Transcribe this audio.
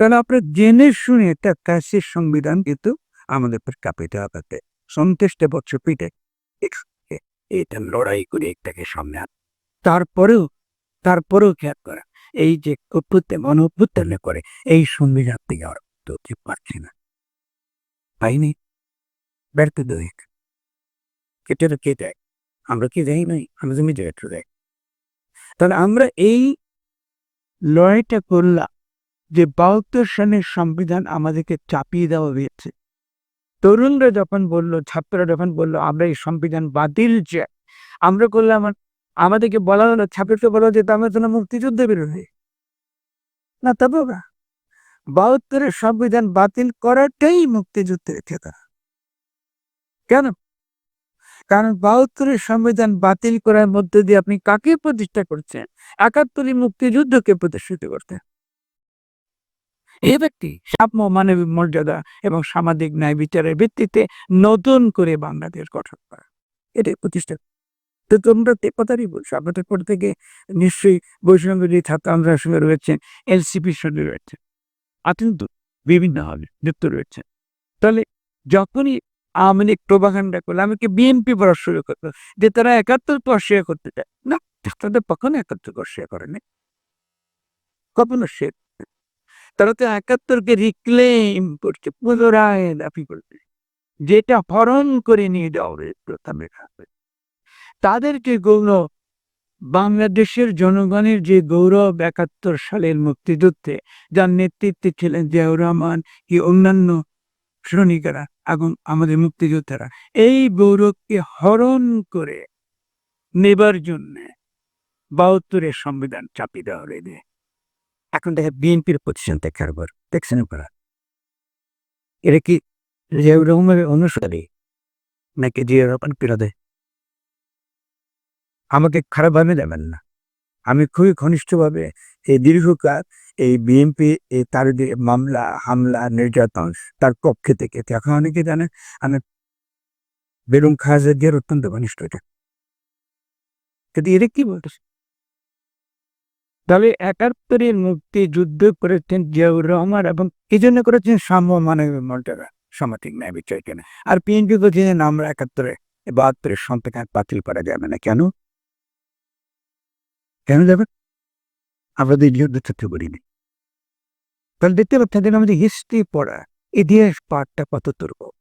তাহলে আপনার জেনে শুনে একটা কাশের সংবিধান কিন্তু আমাদের কাঁপিতে হবে সন্তুষ্ট বছর পিঠে। এটা লড়াই করে একটাকে সামনে আন। তারপরেও তারপরেও খেয়াল করা, এই যে অভ্যুত্থান মন অভ্যুত্থানে করে, এই সংবিধান থেকে আর তো ঠিক পারছি না। পাইনি? ব্যর্থ দৈহিক। কেটে কে দেয়? আমরা কি দেয় নাই? আমরা তুমি দেয় দেয় তাহলে আমরা এই লড়াইটা করলাম যে বাহাত্তর সনের সংবিধান আমাদেরকে চাপিয়ে দেওয়া হয়েছে। তরুণরা যখন বলল, ছাত্ররা যখন বলল, আমরা এই সংবিধান বাতিল চাই আমরা করলাম আমাদেরকে বলা হলো, ছাত্রকে বলা যে আমরা জন্য মুক্তিযুদ্ধে বিরোধী না তবে না। বাহাত্তরের সংবিধান বাতিল করাটাই মুক্তিযুদ্ধের খেতা। কেন? কারণ বাহাত্তরের সংবিধান বাতিল করার মধ্যে দিয়ে আপনি কাকে প্রতিষ্ঠা করছেন? একাত্তরই মুক্তিযুদ্ধকে প্রতিষ্ঠিত করতে এ ব্যক্তি সাম্য মানবিক মর্যাদা এবং সামাজিক ন্যায় বিচারের ভিত্তিতে নতুন করে বাংলাদেশ গঠন করা। এটাই প্রতিষ্ঠা। তো তোমরা তে কথারই বলছো আপনাদের পর থেকে নিশ্চয়ই বৈষ্ণবী ছাত্র আন্দোলনের সঙ্গে রয়েছেন এলসিপির সঙ্গে রয়েছে অত্যন্ত বিভিন্ন হবে যুক্ত রয়েছে তাহলে যখনই আওয়ামী লীগ প্রবাগান্ডা করল আমাকে বিএনপি পড়া শুরু করল যে তারা একাত্তর তো অস্বীকার করতে চায়? না তাদের কখনো একাত্তর অস্বীকার করেনি কখনো সে তারা তো একাত্তরকে রিক্লেম করছে, পুনরায় দাবি করছে। যেটা হরণ করে নিয়ে যাওয়া হয়েছিল তাদের হাতে। গৌরব বাংলাদেশের জনগণের যে গৌরব একাত্তর সালের মুক্তিযুদ্ধে, যার নেতৃত্বে ছিলেন জিয়াউর রহমান, কি অন্যান্য শ্রমিকেরা এবং আমাদের মুক্তিযোদ্ধারা, এই গৌরবকে হরণ করে নেবার জন্যে বাহাত্তরের সংবিধান চাপিয়ে দেওয়া হয়ে এখন দেখে বিএনপির পজিশন দেখে একবার দেখছেন আপনারা? এরা কি জিয়াউর রহমানের অনুসারী? নাকি জিয়া রহমান পিরাদে আমাকে খারাপভাবে দেবেন না। আমি খুবই ঘনিষ্ঠভাবে এই দীর্ঘকাল এই বিএনপি, এই তার মামলা, হামলা, নির্যাতন তার পক্ষে থেকে এখন অনেকে জানে আমি বেগম খাজা দিয়ে অত্যন্ত ঘনিষ্ঠ এটা। কিন্তু এরা কি বলতেছে? তবে একাত্তরের মুক্তি যুদ্ধ করেছেন জিয়াউর রহমান এবং এই জন্য করেছেন সাম্য মানবিক মর্যাদা। সামাজিক ন্যায় বিচার কেন আর বিএনপি বলছেন আমরা একাত্তরে বাহাত্তরের সন্তান বাতিল করা যাবে না। কেন? কেন যাবে? আমরা যুদ্ধ তথ্য করিনি। তাহলে দেখতে পাচ্ছেন আমাদের হিস্ট্রি পড়া, ইতিহাস পাঠটা কত দুর্বল।